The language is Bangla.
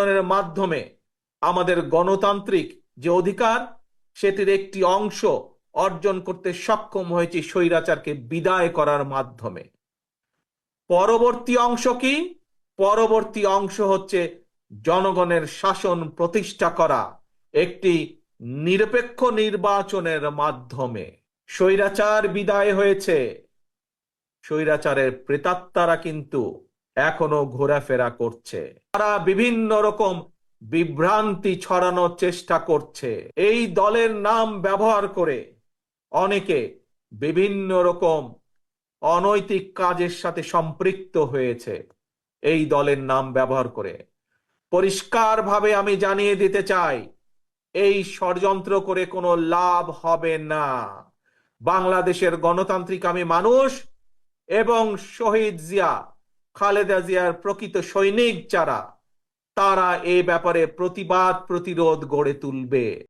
আন্দোলনের মাধ্যমে আমাদের গণতান্ত্রিক যে অধিকার, সেটির একটি অংশ অর্জন করতে সক্ষম হয়েছি স্বৈরাচারকে বিদায় করার মাধ্যমে। পরবর্তী অংশ কি? পরবর্তী অংশ হচ্ছে জনগণের শাসন প্রতিষ্ঠা করা, একটি নিরপেক্ষ নির্বাচনের মাধ্যমে। স্বৈরাচার বিদায় হয়েছে। স্বৈরাচারের প্রেতাত্মারা কিন্তু এখনও ঘোরাফেরা করছে। তারা বিভিন্ন রকম বিভ্রান্তি ছড়ানোর চেষ্টা করছে। এই দলের নাম ব্যবহার করে অনেকে বিভিন্ন রকম অনৈতিক কাজের সাথে সম্পৃক্ত হয়েছে এই দলের নাম ব্যবহার করে। পরিষ্কারভাবে আমি জানিয়ে দিতে চাই, এই ষড়যন্ত্র করে কোনো লাভ হবে না। বাংলাদেশের গণতান্ত্রিক আমি মানুষ এবং শহীদ জিয়া খালেদা জিয়ার প্রকৃত সৈনিক যারা তারা এ ব্যাপারে প্রতিবাদ প্রতিরোধ গড়ে তুলবে।